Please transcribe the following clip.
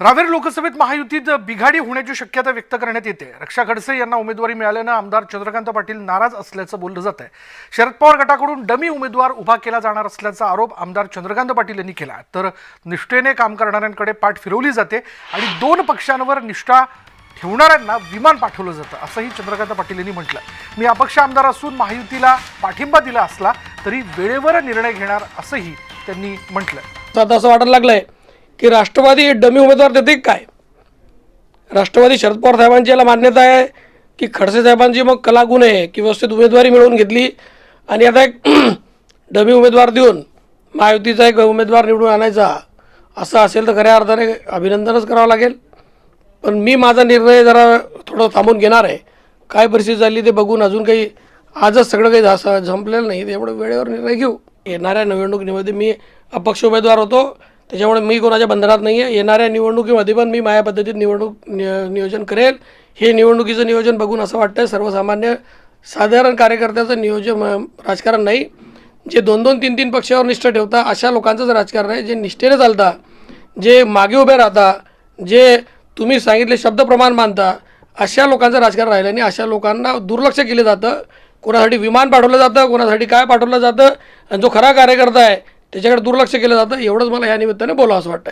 रावेर लोकसभेत महायुतीत बिघाडी होण्याची शक्यता व्यक्त करण्यात येते. रक्षा खडसे यांना उमेदवारी मिळाल्यानं आमदार चंद्रकांत पाटील नाराज असल्याचं बोललं जात आहे शरद पवार गटाकडून डमी उमेदवार उभा केला जाणार असल्याचा आरोप आमदार चंद्रकांत पाटील यांनी केला. तर निष्ठेने काम करणाऱ्यांकडे पाठ फिरवली जाते आणि दोन पक्षांवर निष्ठा ठेवणाऱ्यांना विमान पाठवलं जातं असंही चंद्रकांत पाटील यांनी म्हटलं मी अपक्ष आमदार असून महायुतीला पाठिंबा दिला असला तरी वेळेवर निर्णय घेणार असंही त्यांनी म्हटलं तर आता असं वाटायला लागलंय. की राष्ट्रवादी डमी उमेदवार देते काय? राष्ट्रवादी शरद पवार साहेबांची याला मान्यता आहे की खडसे साहेबांची मग कलागुण आहे की व्यवस्थित उमेदवारी मिळवून घेतली आणि आता एक डमी उमेदवार देऊन महायुतीचा एक उमेदवार निवडून आणायचा असं असेल तर खऱ्या अर्थाने अभिनंदनच करावं लागेल. पण मी माझा निर्णय जरा थोडं थांबून घेणार आहे. काय परिस्थिती झाली ते बघून अजून काही आजच सगळं काही झास झंपलेलं नाही तर एवढं वेळेवर निर्णय घेऊ. येणाऱ्या निवडणुकीमध्ये मी अपक्ष उमेदवार होतो. त्याच्यामुळे मी कोणाच्या बंधनात नाही आहे येणाऱ्या निवडणुकीमध्ये पण मी माझ्या पद्धतीत निवडणूक नियोजन करेल. हे निवडणुकीचं नियोजन बघून असं वाटतं सर्वसामान्य साधारण कार्यकर्त्याचं नियोजन राजकारण नाही. जे दोन दोन तीन तीन पक्षावर निष्ठ ठेवता अशा लोकांचंच राजकारण आहे. जे निष्ठेने चालता जे मागे उभे राहता जे तुम्ही सांगितले शब्द प्रमाण मानता अशा लोकांचं राजकारण राहिलं आणि अशा लोकांना दुर्लक्ष केलं जातं. कोणासाठी विमान पाठवलं जातं कोणासाठी काय पाठवलं जातं. आणि जो खरा कार्यकर्ता आहे त्याच्याकडे दुर्लक्ष केलं जातं. एवढंच मला या निमित्ताने बोलावं असं वाटतं